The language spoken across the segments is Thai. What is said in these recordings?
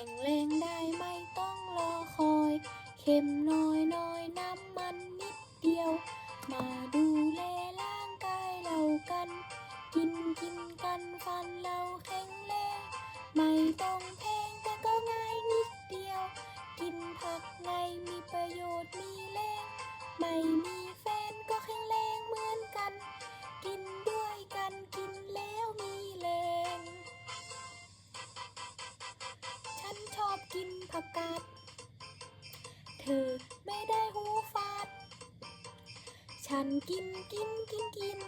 แข็งแรงได้ไม่ต้องรอคอยเค็มน้อยน้อยน้ำมันนิดเดียว มาดูแลร่างกายเรากัน กินกินกันฟันเราแข็งแรงไม่ต้องแพงแต่ก็ง่ายนิดเดียว กินผักไงมีประโยชน์มีแรงไม่มี กัด เธอไม่ได้หูฟาด ฉันกินกินกินกิน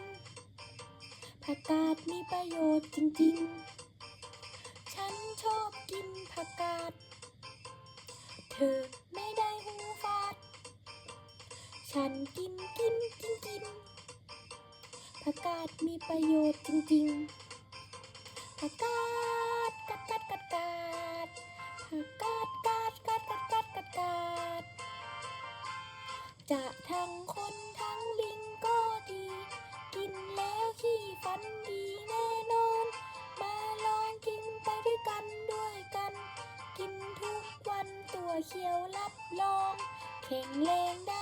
ผักกาดมีประโยชน์จริง ๆ ฉันชอบกินผักกาด เธอไม่ได้หูฟาด ฉันกินกินกินกิน ผักกาดมีประโยชน์จริง ๆ ผักกาดกัดกัดกัดกัดผักกาด จะทั้งคนทั้งลิงก็ดี กินแล้วขี้ฟันดีแน่นอน มาลองกินไปด้วยกันด้วยกัน กินทุกวันตัวเขียวรับรองแข็งแรงได้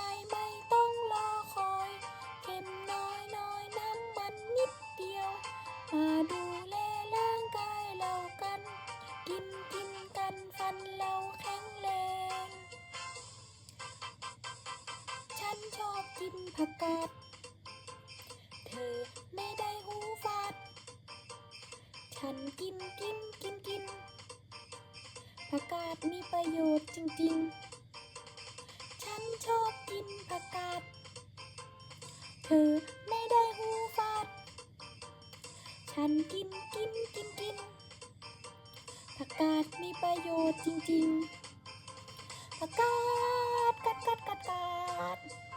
กินผักกาดเธอไม่ได้หูฟาด ฉันกินกินกินกินผักกาดมีประโยชน์จริงๆ ฉันชอบกินผักกาดเธอไม่ได้หูฟาด ฉันกินกินกินกินผักกาดมีประโยชน์จริงๆผักกาดกัดกัดกัดกัด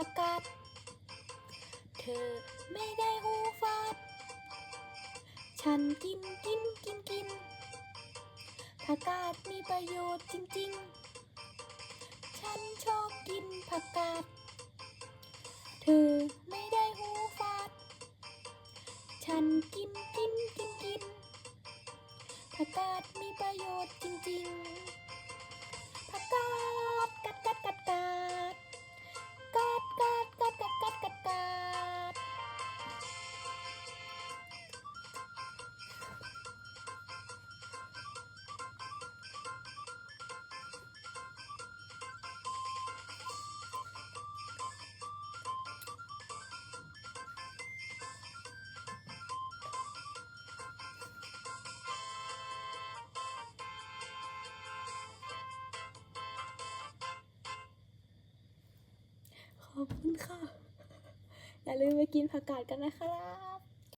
ผักกาดเธอไม่ได้หูฟาด ฉันกินกินกินกินผักกาดมีประโยชน์จริง ๆ ฉันชอบกินผักกาด อบคุณค่ะ อย่าลืมไปกินผักกาดกันนะครับ